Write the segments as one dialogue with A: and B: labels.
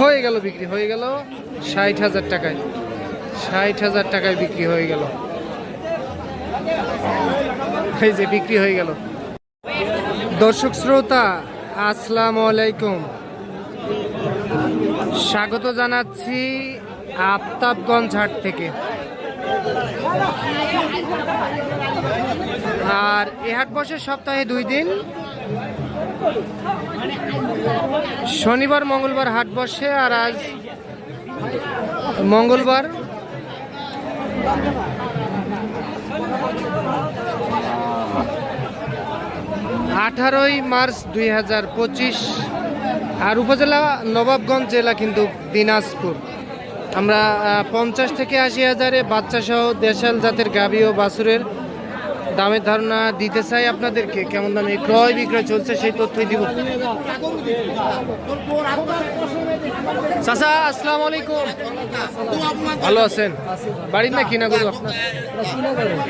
A: হয়ে গেল বিক্রি, হয়ে গেল ষাট হাজার টাকায়। ষাট হাজার টাকায় বিক্রি হয়ে গেল। এই যে বিক্রি হয়ে গেল। দর্শক শ্রোতা, আসসালামু আলাইকুম। স্বাগত জানাচ্ছি আফতাবগঞ্জ হাট থেকে। আর এ হাট বসে সপ্তাহে দুই দিন। শনিবার, মঙ্গলবার হাট বসে আর আজ মঙ্গলবার। আঠারোই মার্চ দুই হাজার পঁচিশ আর উপজেলা নবাবগঞ্জ জেলা কিন্তু দিনাজপুর। আমরা পঞ্চাশ থেকে আশি হাজারে বাচ্চা সহ দেশাল জাতের গাভী ও বাছুরের দামের ধারণা দিতে চাই আপনাদেরকে, কেমন দামে ক্রয় বিক্রয় চলছে সেই তথ্যই দিব। চাচা, আসসালাম আলাইকুম। ভালো আছেন? বাড়ির না কিনা গরু আপনার?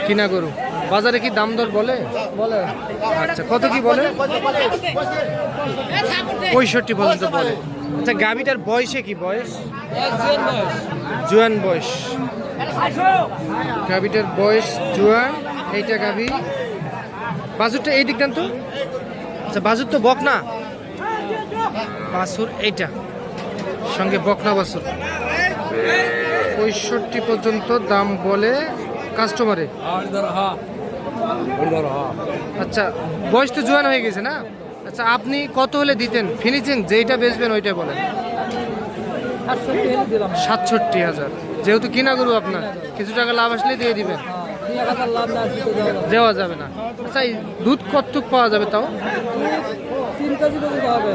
A: কিনা গরু। বাজারে কি দাম দর বলে?
B: বলে।
A: আচ্ছা কত কি বলে? পঁয়ষট্টি পর্যন্ত বলে। আচ্ছা গাভিটার বয়সে কি বয়স? জুয়ান বয়স। গাভিটার বয়স জুয়ান। এইটা গাভি। বাজুরটা এই দিক দেন তো। আচ্ছা বাজুর তো বক না বাসুর এইটা। সঙ্গে বকনা বাসুর পঁয়ষট্টি পর্যন্ত দাম বলে কাস্টমারে আচ্ছা বয়স তো জোয়ান হয়ে গেছে না? আচ্ছা আপনি কত হলে দিতেন? ফিনিশিং যেইটা বেচবেন ওইটা বলেন।
B: সাতষট্টি
A: হাজার। যেহেতু কিনা গরু আপনার, কিছু টাকা লাভ আসলে দিয়ে দিবেন।
B: দেওয়া যাবে
A: না। আচ্ছা দুধ কতটুক পাওয়া যাবে তাও?
B: তিন কেজি দিতে হবে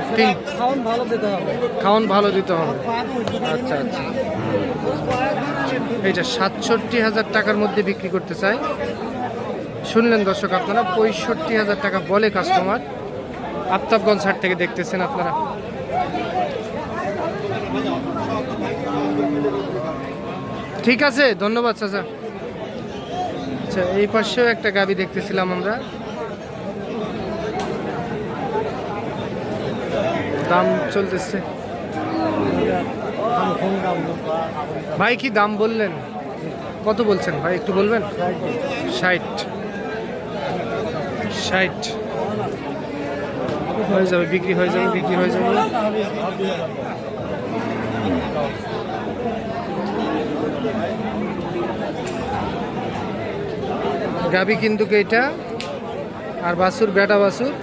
B: ভালো দিতে হবে।
A: খাওয়ান ভালো দিতে হবে। আচ্ছা আচ্ছা। এইটা সাতষট্টি হাজার টাকার মধ্যে বিক্রি করতে চাই। শুনলেন দর্শক আপনারা পঁয়ষট্টি হাজার টাকা বলে কাস্টমার আফতাবগঞ্জ হাট থেকে দেখতেছেন আপনারা। ঠিক আছে ধন্যবাদ চাচা। আচ্ছা এই পাশেও একটা গাবি দেখতেছিলাম আমরা। দাম চলতেছে। ভাই কি দাম বললেন? কত বলছেন ভাই, একটু বলবেন? ষাট। ষাট। হয়ে যাবে, বিক্রি হয়ে যাবে, বিক্রি হয়ে যাবে। গাবি কিন্তু এইটা আর বাসুর বেটা বাসুর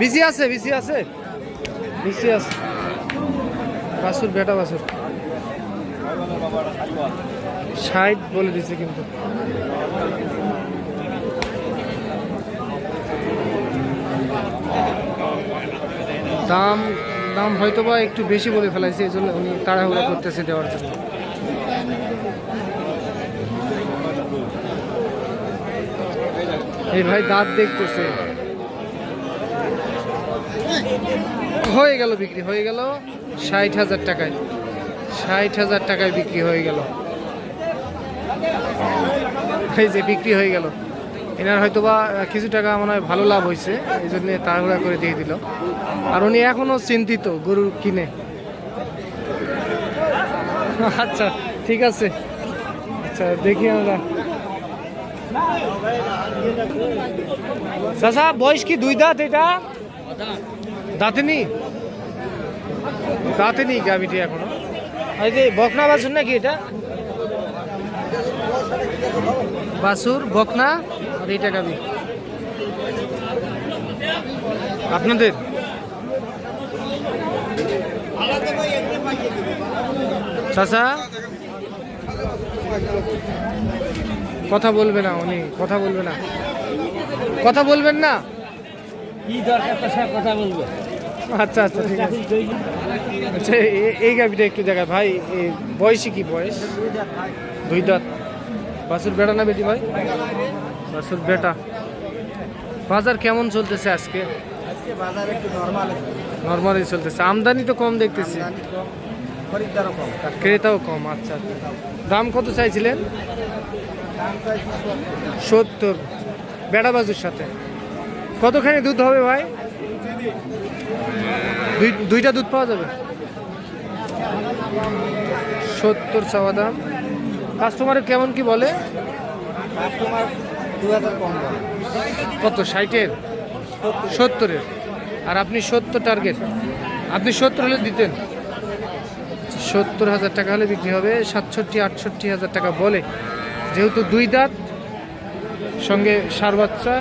A: বিসি আছে বিসি আছে। বিসি আছে। বাসুর বেটা বাসুর ষাট বলে দিছে কিন্তু। দাম দাম হয়তো বা একটু বেশি বলে ফেলাইছে, এই জন্য উনি তাড়াহুড়া করতেছে দেওয়ার জন্য। এই ভাই দাঁত দেখতেছে। হয়ে গেল বিক্রি, হয়ে গেল ষাট হাজার টাকায়। ষাট হাজার টাকায় বিক্রি হয়ে গেল। এই যে বিক্রি হয়ে গেল। এনার হয়তো বা কিছু টাকা মনে হয় ভালো লাভ হয়েছে, এই জন্য তাড়াহুড়া করে দিয়ে দিল। আর উনি এখনও চিন্তিত গরু কিনে। আচ্ছা ঠিক আছে। আচ্ছা দেখি আমরা। চাচা, বয়স কি দুই দাঁত এটা? দাঁতেনি? দাঁতেনি গাভিটি এখনও। এই যে বকনা বাছুর নাকি এটা? বাছুর, বকনা আর এইটা গাভি। আপনাদের? চাচা? কথা বলবে না উনি কথা বলবে না। কথা বলবেন না?
B: কি দরকার কথা বলব।
A: আচ্ছা আচ্ছা ঠিক আছে। আচ্ছা এই গাভিটা একটু দেখা ভাই বয়সী কি বয়স? দুই দাঁত। বাসুর বেটা না বেটি ভাই? বাসুর বেটা। বাজার কেমন চলতেছে আজকে?
B: আজকে বাজার একটু নর্মাল
A: নর্মালি চলতেছে। আমদানি তো কম দেখতেছি। ক্রেতাও কম আচ্ছা আচ্ছা। দাম কত চাইছিলেন? সত্তর। বেড়া বাজুর সাথে। কতখানি দুধ হবে ভাই? দুই দুইটা দুধ পাওয়া যাবে? সত্তর চাওয়া দাম। কাস্টমারের কেমন কি বলে?
B: কাস্টমার দু হাজার কম বলে
A: কত? ষাটের? সত্তরের। আর আপনি সত্তর টার্গেট আপনি সত্তর হলে দিতেন। সত্তর হাজার টাকা হলে বিক্রি হবে। সাতষট্টি আটষট্টি হাজার টাকা বলে। যেহেতু দুই দাঁত সঙ্গে সার বাচ্চা।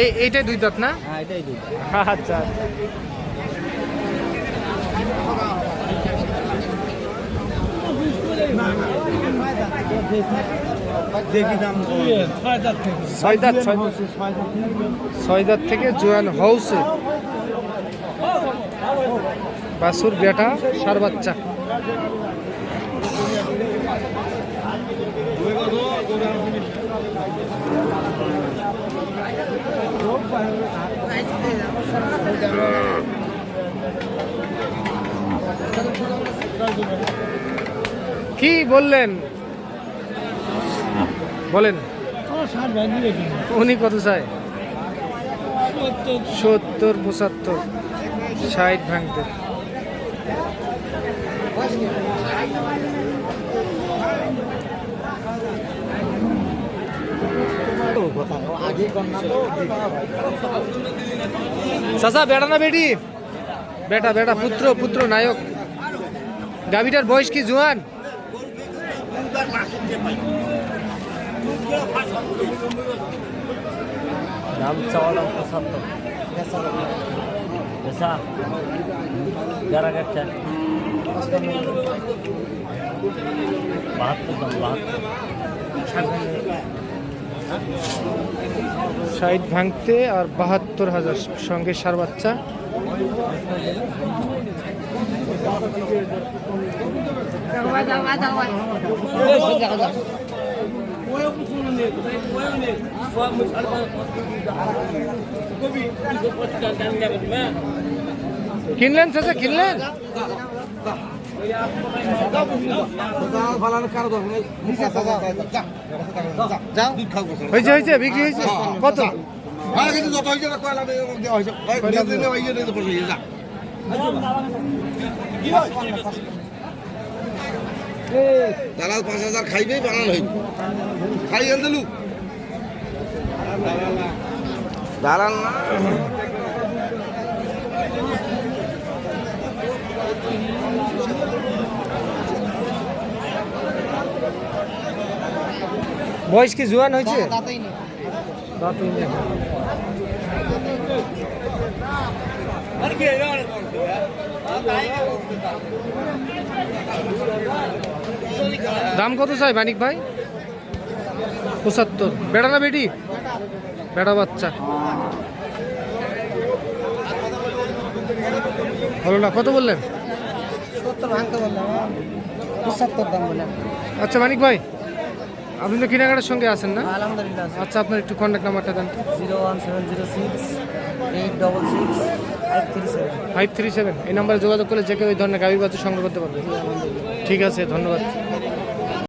A: এই এইটাই দুই দাঁত না?
B: হ্যাঁ
A: আচ্ছা।
B: ছয় দাঁত থেকে।
A: জোয়ান হাউসে বাসুর বেটা সার বাচ্চা। কি বললেন? বলেন। উনি কত চায়? সত্তর পঁচাত্তর। ষাট ভাঙতে। চাচা, বেটা না বেটি? বেটা বেটা, পুত্র পুত্র নায়ক। গাভিটার বয়স কি জোয়ান?
C: দাম যারা একটা বাহাত্তর দাম
A: ষাট ভাঙতে আর বাহাত্তর হাজার সঙ্গে সার বাচ্চা। কিনলেন চাচা কিনলেন? হয়েছে হয়েছে বিক্রি হয়েছে? কত?
D: দালাল পাঁচ হাজার খাইবেই বানানো হইব। খাই আনতেলু দালাল না।
A: বয়স কি জোয়ান হয়েছে? দাঁতই নেই। দাম কত চাই মানিক ভাই? পঁচাত্তর। বেড়া না বেটি? বেড়া বাচ্চা। হলো না কত বললেন?
B: বললাম
A: আচ্ছা মানিক ভাই আপনি তো কেনাকাটার সঙ্গে আছেন না?
B: আলহামদুলিল্লাহ
A: আচ্ছা আপনার একটু কন্ট্যাক্ট নাম্বারটা দেন।
B: Zero one seven zero six eight double six
A: five three seven. এই নাম্বারে যোগাযোগ করলে যে কেউ এই ধরনের গাড়ি বাচ্চা সংগ্রহ করতে পারবে। ঠিক আছে ধন্যবাদ।